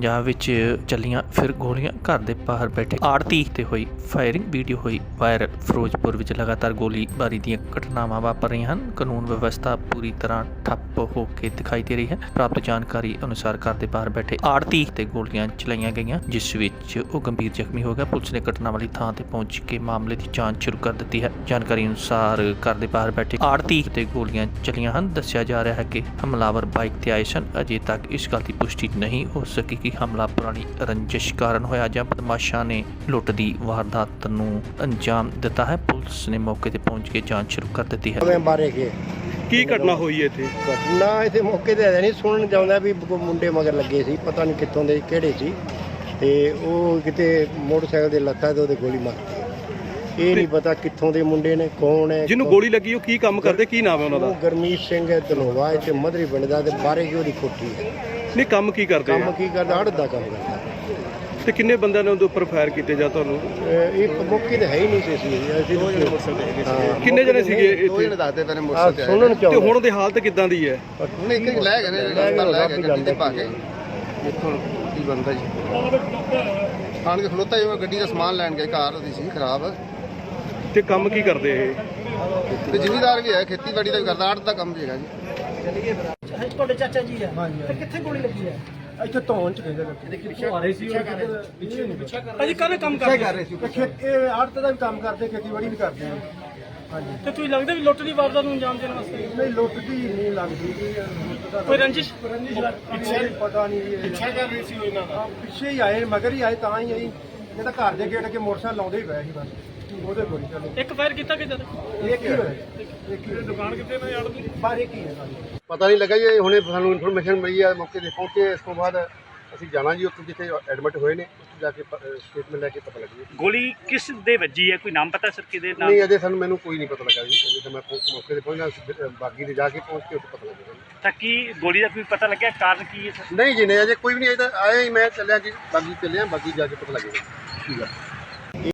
ਪੰਜਾਬ ਵਿੱਚ ਚੱਲੀਆਂ ਫਿਰ ਗੋਲੀਆਂ ਘਰ ਦੇ ਬਾਹਰ ਬੈਠੇ ਆੜਤੀ ਤੇ ਹੋਈ ਫਾਇਰਿੰਗ ਵੀਡੀਓ ਹੋਈ ਵਾਇਰਲ। ਫਿਰੋਜ਼ਪੁਰ ਵਿੱਚ ਲਗਾਤਾਰ ਗੋਲੀਬਾਰੀ ਦੀਆਂ ਘਟਨਾਵਾਂ ਵਾਪਰ ਰਹੀਆਂ ਹਨ। ਕਾਨੂੰਨ ਵਿਵਸਥਾ ਪੂਰੀ ਤਰ੍ਹਾਂ ਠੱਪ ਹੋ ਕੇ ਦਿਖਾਈ ਦੇ ਰਹੀ ਹੈ। ਪ੍ਰਾਪਤ ਜਾਣਕਾਰੀ ਅਨੁਸਾਰ ਘਰ ਦੇ ਬਾਹਰ ਬੈਠੇ ਆੜਤੀ ਤੇ ਗੋਲੀਆਂ ਚਲਾਈਆਂ ਗਈਆਂ ਜਿਸ ਵਿੱਚ ਉਹ ਗੰਭੀਰ ਜ਼ਖਮੀ ਹੋ ਗਿਆ। ਪੁਲਿਸ ਨੇ ਘਟਨਾ ਵਾਲੀ ਥਾਂ ਤੇ ਪਹੁੰਚ ਕੇ ਮਾਮਲੇ ਦੀ ਜਾਂਚ ਸ਼ੁਰੂ ਕਰ ਦਿੱਤੀ ਹੈ। ਜਾਣਕਾਰੀ ਅਨੁਸਾਰ ਘਰ ਦੇ ਬਾਹਰ ਬੈਠੇ ਆੜਤੀ ਤੇ ਗੋਲੀਆਂ ਚਲੀਆਂ ਹਨ। ਦੱਸਿਆ ਜਾ ਰਿਹਾ ਹੈ ਕਿ ਹਮਲਾਵਰ ਬਾਈਕ ਤੇ ਆਏ ਸਨ। ਅਜੇ ਤੱਕ ਇਸ ਗੱਲ ਦੀ ਪੁਸ਼ਟੀ ਨਹੀਂ ਹੋ ਸਕੀ ਕਿ ਹਮਲਾ ਪੁਰਾਣੀ ਰੰਜਿਸ਼ ਕਾਰਨ ਹੋਇਆ ਜਾਂ ਬਦਮਾਸ਼ਾਂ ਨੇ ਲੁੱਟ ਦੀ ਵਾਰਦਾਤ ਨੂੰ ਅੰਜਾਮ ਦਿੱਤਾ ਹੈ ਪੁਲਿਸ ਨੇ ਮੌਕੇ ਤੇ ਪਹੁੰਚ ਕੇ ਜਾਂਚ ਸ਼ੁਰੂ ਕਰ ਦਿੱਤੀ ਹੈ। ਕੇ ਕੀ ਘਟਨਾ ਹੋਈ ਹੈ ਇੱਥੇ? ਘਟਨਾ ਇੱਥੇ ਮੌਕੇ ਤੇ ਹੈ ਨਹੀਂ ਸੁਣਨ ਜਾਉਂਦਾ ਵੀ ਮੁੰਡੇ ਮਗਰ ਲੱਗੇ ਸੀ ਪਤਾ ਨਹੀਂ ਕਿੱਥੋਂ ਦੇ ਕਿਹੜੇ ਸੀ। ਤੇ ਉਹ ਕਿਤੇ ਮੋਟਰਸਾਈਕਲ ਦੇ ਲੱਤਾਂ ਤੇ ਉਹਦੇ ਗੋਲੀ ਮਾਰਤੀ ਇਹ ਨਹੀਂ ਪਤਾ ਕਿੱਥੋਂ ਦੇ ਮੁੰਡੇ ਨੇ ਕੌਣ ਹੈ ਜਿਹਨੂੰ ਗੋਲੀ ਲੱਗੀ ਉਹ ਕੀ ਕੰਮ ਕਰਦੇ ਕੀ ਨਾਮ ਹੈ ਉਹਨਾਂ ਉਹ ਦਾ ਗਰਮੀਤ ਸਿੰਘ ਹੈ ਧਨੋਵਾ ਇੱਥੇ ਮਧਰੀ ਪਿੰਡ ਦਾ ਤੇ ਬਾਰੇ ਕੀ ਉਹਦੀ ਕੋਠੀ ਹੈ। ਨਹੀਂ ਕੰਮ ਕੀ ਕਰਦੇ ਕੰਮ ਆ? ਕੀ ਕਰਦਾ ਅੜਦ ਦਾ ਕੰਮ ਕਰਦਾ ਤੇ ਕਿੰਨੇ ਬੰਦਿਆਂ ਨੇ ਉਹਦੇ ਉੱਪਰ ਫਾਇਰ ਕੀਤੇ ਜਾਂ ਤੁਹਾਨੂੰ? ਇਹ ਇਹ ਮੌਕੇ ਤੇ ਹੈ ਹੀ ਨਹੀਂ ਸੀ ਅਸੀਂ। ਅਸੀਂ ਦੋ ਜਣੇ ਮੋਟਰਸਾਈਕਲ ਕਿੰਨੇ ਜਣੇ ਸੀਗੇ ਇੱਥੇ? ਦੱਸਦੇ ਪਏ ਨੇ ਮੋਟਰਸਾਈਕਲ ਤੇ ਸੁਣਨ ਤੇ ਚਾਹੁੰਦਾ ਹੁਣ ਉਹਦੀ ਹਾਲਤ ਕਿਦਾਂ ਦੀ ਹੈ? ਹੁਣ ਇੱਕ ਲੈ ਗਏ ਨੇ ਲੈ ਗਏ, ਲੈ ਰੱਬ ਗਏ ਗੱਡੀ ਤੇ ਪਾ ਕੇ ਇੱਥੋਂ ਕੀ ਬੰਦਾ ਜੀ? ਆਣ ਕੇ ਖਲੋਤਾ ਜਿਵੇਂ ਗੱਡੀ ਦਾ ਸਮਾਨ ਲੈਣ ਗਏ ਕਾਰ ਉਹਦੀ ਸੀ ਖਰਾਬ। ਤੇ ਕੰਮ ਕੀ ਕਰਦੇ ਇਹ? ਤੇ ਜ਼ਿਮੀਦਾਰ ਵੀ ਹੈ ਖੇਤੀਬਾੜੀ ਦਾ ਵੀ ਕਰਦਾ ਆੜਤ ਦਾ ਕੰਮ ਵੀ ਹੈਗਾ ਜੀ। ਤੁਹਾਡੇ ਚਾਚਾ ਜੀ ਆ ਤੇ ਕਿੱਥੇ ਗੋਲੀ ਲੱਗੀ ਹੈ? ਇੱਥੇ ਧੌਣ ਚ ਕਹਿੰਦੇ ਨੇ ਪਿੱਛੇ ਆ ਰਹੇ ਸੀ ਪਿੱਛੇ ਕਾਹਦੇ ਕੰਮ ਇਹ ਆੜਤ ਦਾ ਵੀ ਕੰਮ ਕਰਦੇ ਖੇਤੀਬਾੜੀ ਵੀ ਕਰਦੇ ਆ। ਹਾਂਜੀ। ਤੇ ਤੁਸੀਂ ਲੱਗਦਾ ਵੀ ਲੁੱਟ ਦੀ ਵਾਰਦਾਤ ਨੂੰ ਅੰਜਾਮ ਦੇਣ ਵਾਸਤੇ? ਨਹੀਂ ਲੁੱਟਦੀ ਨਹੀਂ ਲੱਗਦੀ। ਲੁੱਟ ਦਾ ਕੋਈ ਰੰਜਿਸ਼ ਪਿੱਛੇ ਪਤਾ ਨਹੀਂ ਇਹ। ਪਿੱਛੇ ਕਰ ਰਹੀ ਸੀ ਇਹਨਾਂ ਦਾ। ਪਿੱਛੇ ਹੀ ਆਏ ਮਗਰ ਹੀ ਆਏ ਤਾਂ ਹੀ ਆਈ। ਇਹ ਤਾਂ ਘਰ ਦੇ ਗੇਟ ਅੱਗੇ ਮੋਟਰਸਾਈਕਲ ਲਾਉਂਦੇ ਹੀ ਪਏ ਸੀ ਬਸ। ਉਹਦੇ ਗੋਲੀ ਚੱਲੇ ਇੱਕ ਫਾਇਰ ਕੀਤਾ ਕਿ ਜਦ ਇੱਕ ਹੀ ਹੋਇਆ ਇੱਕ ਹੀ ਦੁਕਾਨ ਕਿੱਥੇ ਨੇ ਆੜ ਦੀ ਬਾਹਰ ਇੱਕ ਹੀ ਹੈ ਸਾਡੀ ਪਤਾ ਨਹੀਂ ਲੱਗਾ ਜੀ ਹੁਣੇ ਸਾਨੂੰ ਇਨਫੋਰਮੇਸ਼ਨ ਮਿਲੀ ਆ ਮੌਕੇ ਤੇ ਪਹੁੰਚੇ ਇਸ ਤੋਂ ਬਾਅਦ ਅਸੀਂ ਜਾਣਾ ਜੀ ਉੱਥੇ ਜਿੱਥੇ ਐਡਮਿਟ ਹੋਏ ਨੇ ਉੱਥੇ ਜਾ ਕੇ ਸਟੇਟਮੈਂਟ ਲੈ ਕੇ ਪਤਾ ਲੱਗੂ ਗੋਲੀ ਕਿਸ ਦੇ ਵੱਜੀ ਹੈ? ਕੋਈ ਨਾਮ ਪਤਾ ਸਰ ਕਿਹਦੇ ਨਾਮ ਨਹੀਂ ਅਜੇ ਸਾਨੂੰ ਮੈਨੂੰ ਕੋਈ ਨਹੀਂ ਪਤਾ ਲੱਗਾ ਜੀ। ਅਜੇ ਤਾਂ ਮੈਂ ਮੌਕੇ ਤੇ ਪਹੁੰਚਣਾ ਬਾਗੀ ਦੇ ਜਾ ਕੇ ਪਹੁੰਚ ਕੇ ਉੱਥੇ ਪਤਾ ਲੱਗੇਗਾ। ਤਾਂ ਕੀ ਗੋਲੀ ਦਾ ਕੋਈ ਪਤਾ ਲੱਗਿਆ? ਕਾਰਨ ਕੀ ਹੈ ਸਰ? ਨਹੀਂ ਜੀ ਨਹੀਂ ਅਜੇ ਕੋਈ ਵੀ ਨਹੀਂ ਅਜੇ ਤਾਂ ਆਇਆ ਹੀ ਮੈਂ ਚੱਲਿਆ ਜੀ ਬਾਗੀ ਚੱਲਿਆ ਬਾਗੀ ਜਾ ਕੇ ਪਤਾ ਲੱਗੇਗਾ ਠੀਕ ਆ।